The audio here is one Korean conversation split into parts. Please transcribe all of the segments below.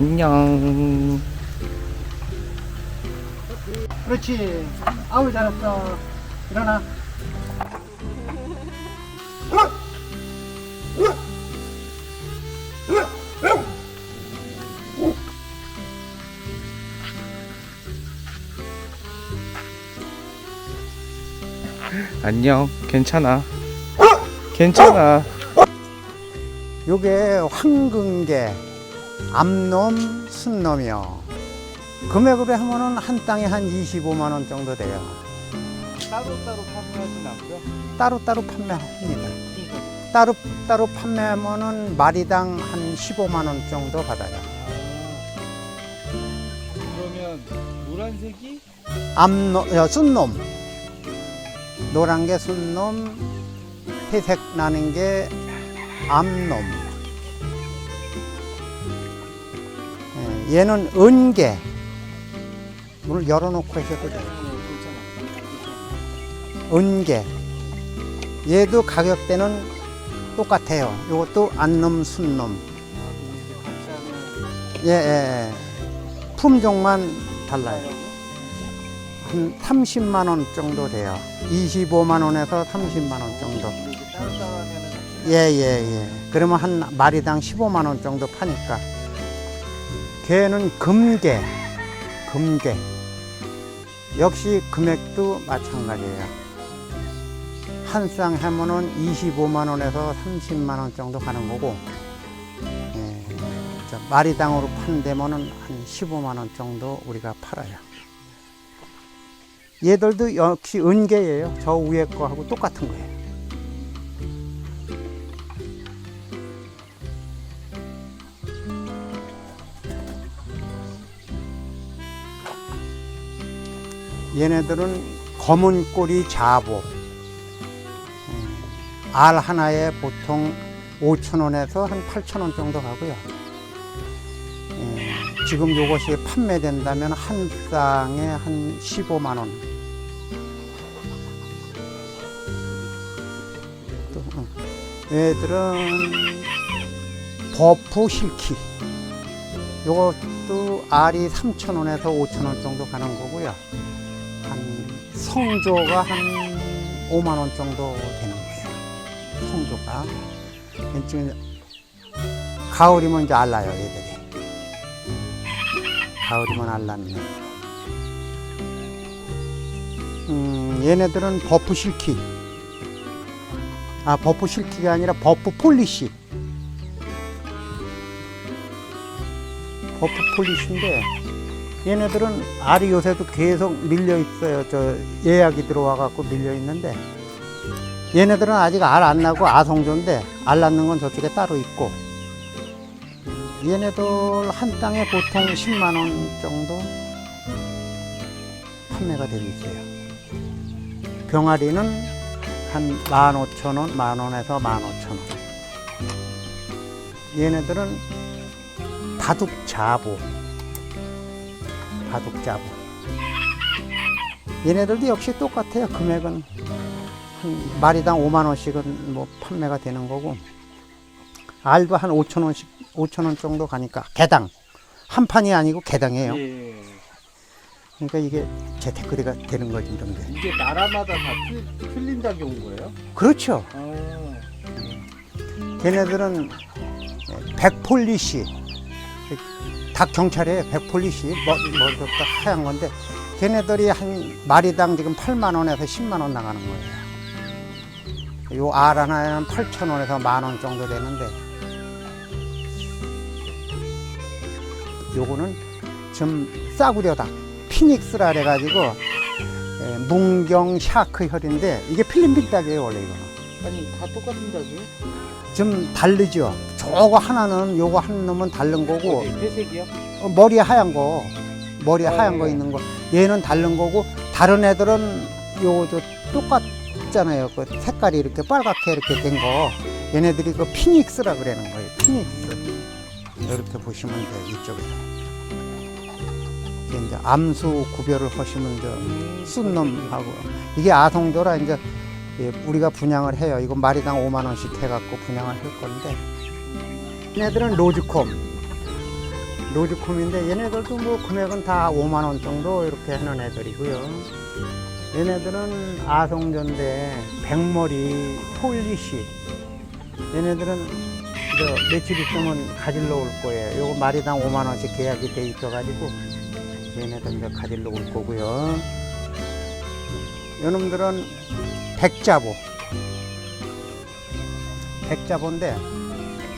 안녕. 그렇지. 아우 잘했어. 일어나. 안녕. 괜찮아. 괜찮아. 요게 황금계, 암놈, 순놈이요. 금액으로 하면은 한 땅에 한 25만 원 정도 돼요. 따로따로 판매하진 않고요. 따로따로 판매합니다. 따로 따로 판매하면은 마리당 한 15만 원 정도 받아요. 그러면 노란색이 암놈, 어, 순놈. 노란 게 순놈, 회색 나는 게 암놈. 얘는 은계. 문을 열어놓고 돼요. 은계. 얘도 가격대는 똑같아요. 이것도 안놈, 순놈. 예, 예, 예. 품종만 달라요. 한 30만 원 정도 돼요. 25만 원에서 30만 원 정도. 예, 예, 예. 그러면 한 마리당 15만 원 정도 파니까. 개는 금개, 금개. 역시 금액도 마찬가지예요. 한쌍 하면은 25만 원에서 30만 원 정도 가는 거고, 예, 저 마리당으로 판대면은 한 15만 원 정도 우리가 팔아요. 얘들도 역시 은개예요. 저 위에 거하고 똑같은 거예요. 얘네들은 검은 꼬리 자보. 음, 알 하나에 보통 5,000원에서 한 8,000원 정도 가고요. 음, 지금 이것이 판매된다면 한 쌍에 한 15만 원. 또, 음, 얘들은 버프 실키. 요것도 알이 3,000원에서 5,000원 정도 가는 거고요. 한 성조가 한 5만 원 정도 되는 거예요. 성조가. 왼쪽에 가을이면 이제 알라요, 얘들이. 가을이면 알랐네. 음, 얘네들은 버프 실키. 아, 버프 실키가 아니라 버프 폴리시. 버프 폴리시인데 얘네들은 알이 요새도 계속 밀려 있어요. 저 예약이 들어와 갖고 밀려 있는데 얘네들은 아직 알 안 나고 아성조인데 알 낳는 건 저쪽에 따로 있고 얘네들 한 땅에 보통 10만 원 정도 판매가 되고 있어요. 병아리는 한 15,000원, 만 원에서 15,000원. 얘네들은 바둑 자보. 바둑 자보. 얘네들도 역시 똑같아요. 금액은 한 마리당 5만 원씩은 뭐 판매가 되는 거고 알도 한 5천 원씩 5천 원 정도 가니까 개당 한 판이 아니고 개당이에요. 예. 그러니까 이게 재테크리가 되는 거지 이런 게. 이게 나라마다 다 틀, 틀린다게 온 거예요? 그렇죠. 어. 걔네들은 백폴리시 닭 경찰에 백폴리시 머리부터 하얀 건데 걔네들이 한 마리당 지금 8만 원에서 10만 원 나가는 거예요. 요 알 하나에는 8천 원에서 만 원 정도 되는데 요거는 좀 싸구려다 피닉스라 그래가지고 예, 문경 샤크 혈인데 이게 필리핀 닭이에요 원래 이거는. 아니 다 똑같은 닭이에요? 좀 다르죠. 저거 하나는 요거 한 놈은 다른 거고 어디, 회색이요? 어, 머리에 하얀 거 머리에 네. 하얀 거 있는 거 얘는 다른 거고 다른 애들은 요 저 똑같잖아요. 그 색깔이 이렇게 빨갛게 이렇게 된 거 얘네들이 그 피닉스라 그러는 거예요. 피닉스 이렇게 보시면 돼요. 이쪽에서 이게 이제 암수 구별을 하시면 저 순놈하고 이게 아성조라 이제 예, 우리가 분양을 해요. 이거 마리당 5만 원씩 해갖고 분양을 할 건데 얘네들은 로즈콤 로즈콤인데 얘네들도 뭐 금액은 다 5만 원 정도 이렇게 하는 애들이고요. 얘네들은 아성전대, 백머리, 폴리시. 얘네들은 저 며칠 있으면 가지러 올 거예요. 요거 마리당 5만 원씩 계약이 돼 있어가지고 얘네들 이제 가지러 올 거고요. 요놈들은 백자보. 백자보인데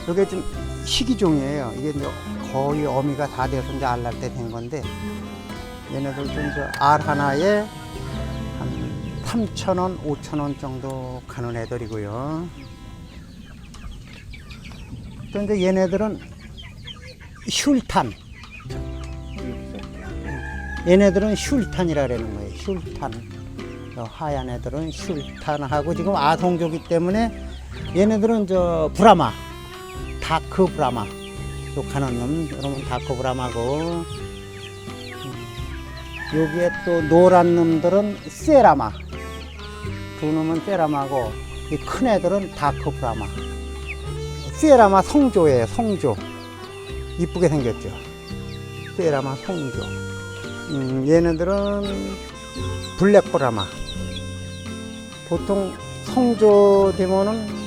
이게 좀 희귀종이에요. 이게 이제 거의 어미가 다 돼서 이제 알 날 때 된 건데 얘네들도 이제 알 하나에 한 3,000원, 5,000원 정도 가는 애들이고요. 또 이제 얘네들은 슐탄. 얘네들은 슐탄이라 그러는 거예요. 슐탄. 저 하얀 애들은 슐탄하고 지금 아성조기 때문에 얘네들은 저 브라마. 다크 브라마. 요 가는 놈, 여러분 다크 브라마고. 음, 여기에 또 노란 놈들은 세라마. 두 놈은 세라마고, 이 큰 애들은 다크 브라마. 세라마 성조예요, 성조. 이쁘게 생겼죠. 세라마 성조. 음, 얘네들은 블랙보라마. 보통 성조 되면은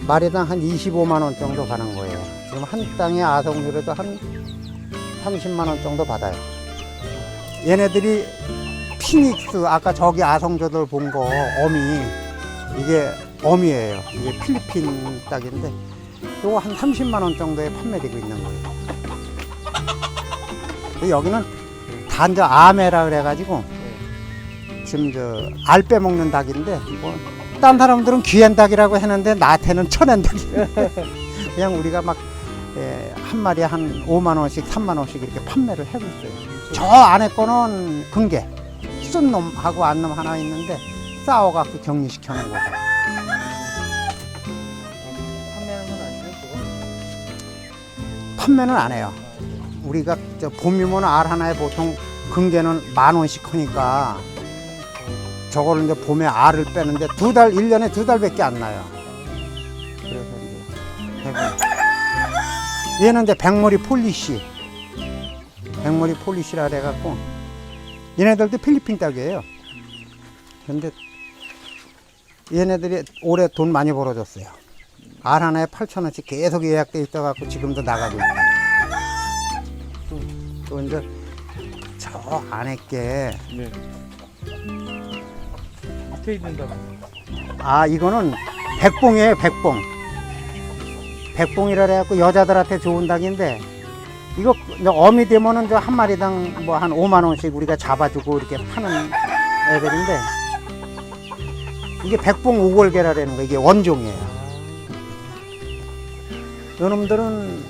마리당 한 25만 원 정도 가는 거예요. 지금 한 땅에 아성류라도 한 30만 원 정도 받아요. 얘네들이 피닉스 아까 저기 아성조들 본 거 어미 이게 어미예요. 이게 필리핀 딱인데 요거 한 30만 원 정도에 판매되고 있는 거예요. 여기는 단저 아메라 그래가지고 지금 저 알 빼먹는 닭인데 뭐 딴 사람들은 귀한 닭이라고 했는데 나한테는 천연 닭이에요. 그냥 우리가 막 예, 한 마리에 한 5만 원씩, 3만 원씩 이렇게 판매를 하고 있어요. 저 안에 거는 금괴, 쓴 놈하고 안 놈 하나 있는데 싸워갖고 격리시켜 놓은 거죠. 판매하는 건 그거? 판매는 안 해요. 우리가 저 봄이면 알 하나에 보통 금괴는 만 원씩 하니까 저거를 이제 봄에 알을 빼는데 두 달, 일년에두 달밖에 안 나요. 그래서 이제 대부분. 얘는 이제 백머리 폴리시. 백머리 폴리시라 그래갖고 얘네들도 필리핀 닭이에요. 근데 얘네들이 올해 돈 많이 벌어졌어요. 알 하나에 8,000원씩 계속 예약돼 있어갖고 지금도 나가고 있고. 또, 또 이제 저 안에 게 네. 밑에 있는다고. 아 이거는 백봉이에요 백봉. 백봉이라 해갖고 여자들한테 좋은 닭인데 이거 어미 되면은 저 한 마리당 뭐 한 5만 원씩 우리가 잡아주고 이렇게 파는 애들인데 이게 백봉 오골개라는 거 이게 원종이에요. 요놈들은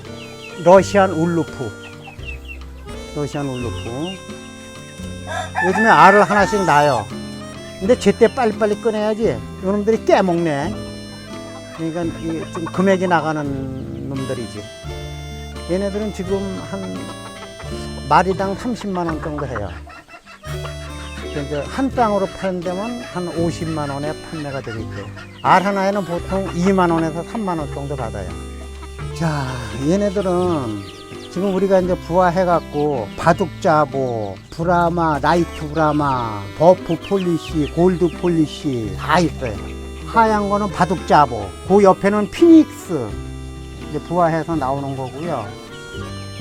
러시안 울루프. 러시안 울루프. 요즘에 알을 하나씩 낳아요 근데 제때 빨리빨리 꺼내야지. 요놈들이 깨먹네. 그러니까 좀 금액이 나가는 놈들이지. 얘네들은 지금 한 마리당 30만 원 정도 해요. 그러니까 이제 한 땅으로 파는 데면 한 50만 원에 판매가 있대요 알 하나에는 보통 2만 원에서 3만 원 정도 받아요. 자 얘네들은 지금 우리가 이제 부화해갖고 바둑자보, 브라마, 라이트 브라마, 버프 폴리시, 골드 폴리시 다 있어요. 하얀 거는 바둑자보, 그 옆에는 피닉스 이제 부화해서 나오는 거고요.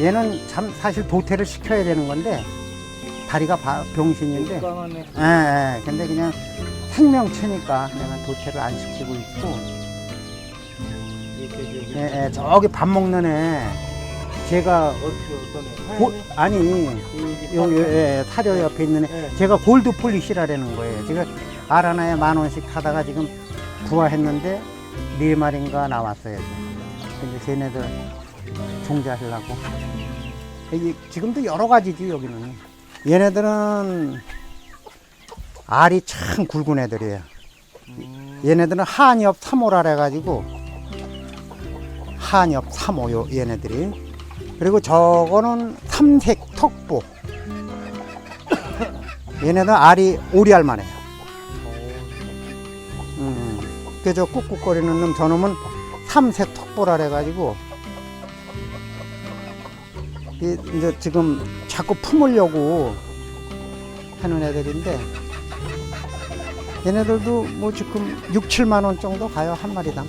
얘는 참 사실 도태를 시켜야 되는 건데 다리가 바- 병신인데. 예, 예. 근데 그냥 생명체니까 내가 도태를 안 시키고 있고. 예, 예. 저기 밥 먹는 애 제가 어떻게 어떤 애? 고, 아니 여기 요, 예, 타려 옆에 있는 애 예. 제가 골드 폴리시라는 거예요. 제가 알 하나에 만 원씩 하다가 지금 부화했는데 네 마리인가 나왔어요. 근데 쟤네들 종자하려고. 이게 지금도 여러 가지지 여기는. 얘네들은 알이 참 굵은 애들이에요. 음, 얘네들은 한엽 3호라 해가지고 한엽 3호 요 얘네들이 그리고 저거는 삼색 턱보 얘네는 알이 오리알만 해요 어, 음. 그저 꾹꾹거리는 놈 저놈은 삼색 턱보라 해가지고 이- 이제 지금 자꾸 품으려고 하는 애들인데 얘네들도 뭐 지금 6, 7만 원 정도 가요 한 마리당.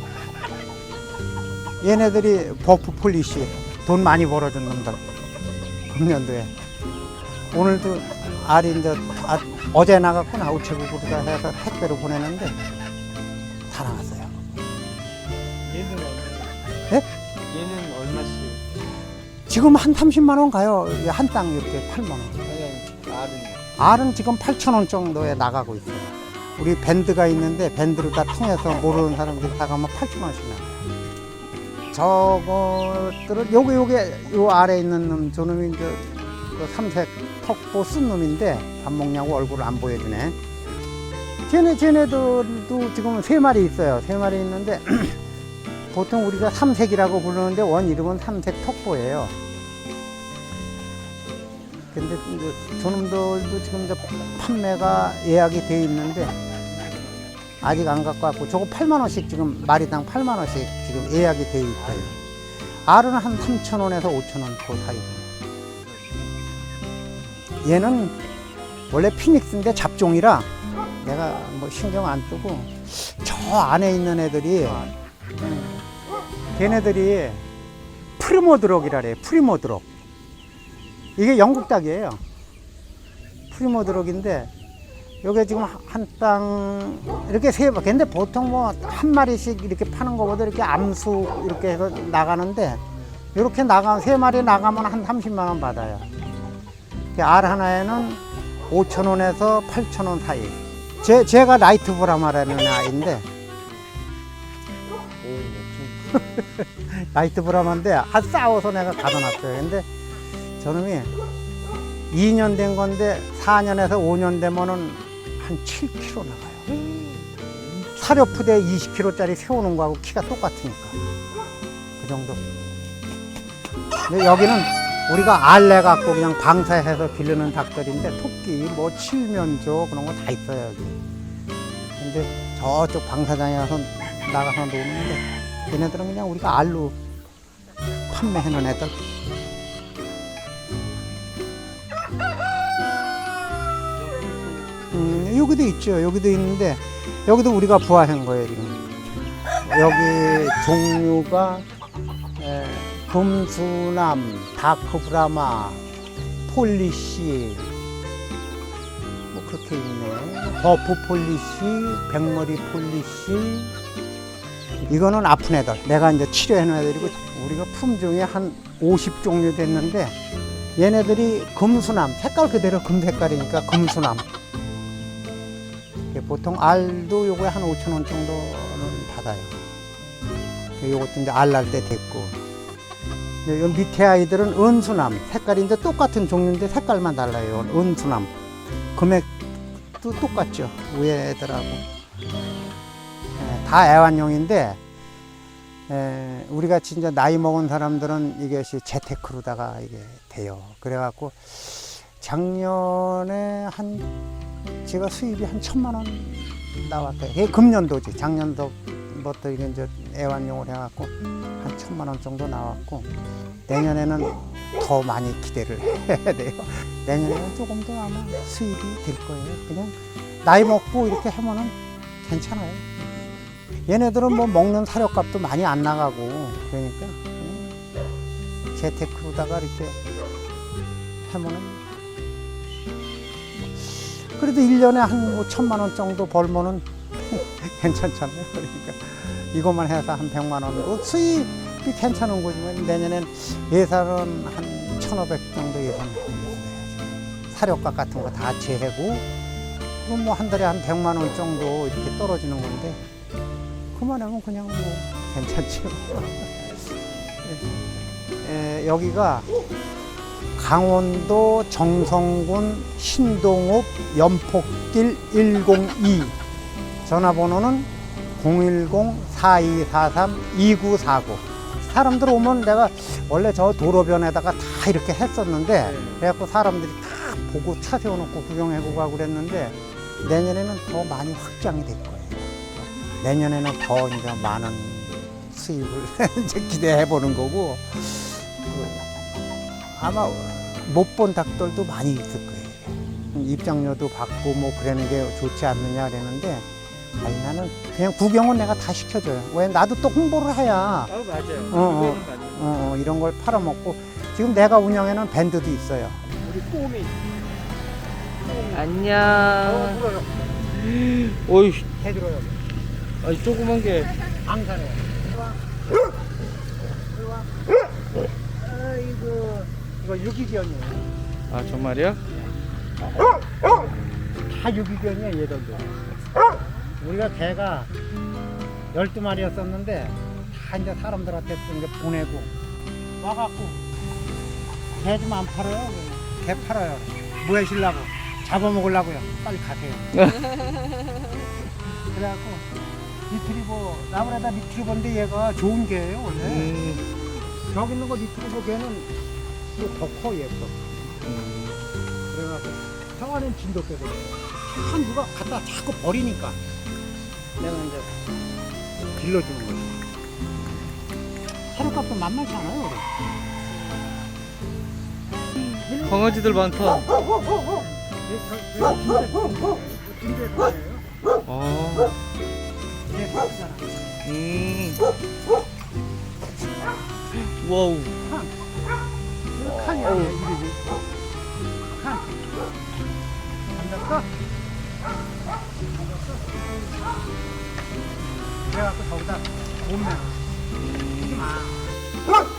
얘네들이 버프 폴리시 돈 많이 벌어준 놈들 금년도에 오늘도 알이 이제 아, 어제 나갔구나 우체국으로 다 해서 택배로 보내는데 다 나갔어요. 얘는 얼마? 예? 얘는 얼마씩? 지금 한 30만 원 가요. 한 땅 이렇게 8만 원. 아니 알은 알은 지금 8천 원 정도에 나가고 있어요. 우리 밴드가 있는데 밴드를 다 통해서 모르는 사람들이 다 가면 8천 원씩 나가요. 저것들은 요게 요게 요 아래 있는 놈 저놈이 이제 그 삼색 턱보 쓴 놈인데 밥 먹냐고 얼굴을 안 보여주네. 쟤네 쟤네들도 지금 세 마리 있어요. 세 마리 있는데 보통 우리가 삼색이라고 부르는데 원 이름은 삼색 턱보예요. 근데 저놈들도 지금 이제 판매가 예약이 돼 있는데 아직 안 갖고 왔고 저거 8만 원씩 지금 마리당 8만 원씩 지금 예약이 돼 있어요. 알은 한 3천 원에서 5천 원그 사이. 얘는 원래 피닉스인데 잡종이라 내가 뭐 신경 안 쓰고 저 안에 있는 애들이 음, 걔네들이 프리모드럭이라 그래요. 프리모드럭. 이게 영국 닭이에요. 프리모드럭인데 요게 지금 한 땅 이렇게 세 바. 근데 보통 뭐 한 마리씩 이렇게 파는 것보다 이렇게 암수 이렇게 해서 나가는데 이렇게 나가 세 마리 나가면 한 30만 원 받아요. 이알 하나에는 5천 원에서 8천 원 사이. 제 제가 라이트 브라마라는 아이인데 오 라이트 브라마인데 한 싸워서 내가 가둬놨어요. 근데 저놈이 2년 된 건데 4년에서 5년 되면은 한 7kg 나가요. 사료푸대 20kg짜리 세우는 거하고 키가 똑같으니까 그 정도. 근데 여기는 우리가 알내 갖고 그냥 방사해서 기르는 닭들인데 토끼, 뭐 칠면조 그런 거 다 있어요 여기. 근데 저쪽 방사장에 가서 나가서 노는데 얘네들은 그냥 우리가 알로 판매하는 애들. 음, 여기도 있죠. 여기도 있는데 여기도 우리가 부화한 거예요 지금. 여기 종류가 에, 금수남, 다크브라마, 폴리시 뭐 그렇게 있네. 버프 폴리시, 백머리 폴리시. 이거는 아픈 애들. 내가 이제 애들이고 우리가 품종이 한 50종류 됐는데 얘네들이 금수남 색깔 그대로 금 색깔이니까 금수남. 보통 알도 요거에 한 5천 원 정도는 받아요. 요것도 이제 알 날 때 됐고. 요요 밑에 아이들은 은수남 색깔이 이제 똑같은 종류인데 색깔만 달라요. 은수남 금액도 똑같죠 위에 애들하고. 예, 다 애완용인데 에, 우리 같이 이제 나이 먹은 사람들은 이것이 재테크로다가 이게 돼요. 그래갖고 작년에 한 제가 수입이 한 천만 원 나왔대요. 이게 금년도지. 작년도부터 이게 이제 애완용을 해갖고 한 천만 원 정도 나왔고 내년에는 더 많이 기대를 해야 돼요. 내년에는 조금 더 아마 수입이 될 거예요. 그냥 나이 먹고 이렇게 하면은 괜찮아요. 얘네들은 뭐 먹는 사료값도 많이 안 나가고 그러니까 재테크로다가 이렇게 하면은 그래도 1년에 한뭐 천만 원 정도 벌면은 괜찮잖아요. 그러니까 이것만 해서 한 100만 원도 수입이 괜찮은 거지만 내년엔 예산은 한 1,500 정도 예산해요. 사료값 같은 거 다 제하고 그럼 뭐 한 달에 한 100만 원 정도 이렇게 떨어지는 건데 그만하면 그냥 뭐 괜찮죠. 에, 에, 여기가 강원도 정성군 신동읍 연폭길 102 전화번호는 010-4243-2949 사람들 오면 내가 원래 저 도로변에다가 다 이렇게 했었는데 그래갖고 사람들이 다 보고 차 세워놓고 구경하고 가고 그랬는데 내년에는 더 많이 확장이 될 거예요. 내년에는 더 이제 많은 수입을 이제 기대해 보는 거고. 그 아마 못 본 닭들도 많이 있을 거예요. 입장료도 받고 뭐 그러는 게 좋지 않느냐 그랬는데 아니 나는 그냥 구경은 내가 다 시켜줘요. 왜 나도 또 홍보를 해야 아 맞아요. 어, 어. 어, 어, 이런 걸 팔아먹고 지금 내가 운영하는 밴드도 있어요. 우리 꼬미. 안녕. 불어요. 오이, 해들어요. 아니 조그만 게. 방사네. 이거 유기견이에요. 아 정말이야? 다 유기견이야 얘들도. 우리가 개가 12마리였었는데 다 이제 사람들한테 또 이제 보내고 와갖고 개 좀 안 팔아요. 개 팔아요. 뭐 하시려고? 잡아먹으려고요. 빨리 가세요. 그래갖고 리트리버 나무에다 리트리버인데 얘가 좋은 개예요 원래. 음, 저기 있는 거 리트리버 개는 또 더 커 얘 더. 음. 그래갖고 형아는 진돗개거든. 참 누가 갖다 자꾸 버리니까 내가 이제 빌려주는 거지. 하루값도 만만치 않아요. 우리. 강아지들 많다. 얘 아, 얘 사잖아. 음. 와우. 칸이야 얘 이름이. 칸. 앉았어? 그래갖고 저기다 몸매. 하지 마.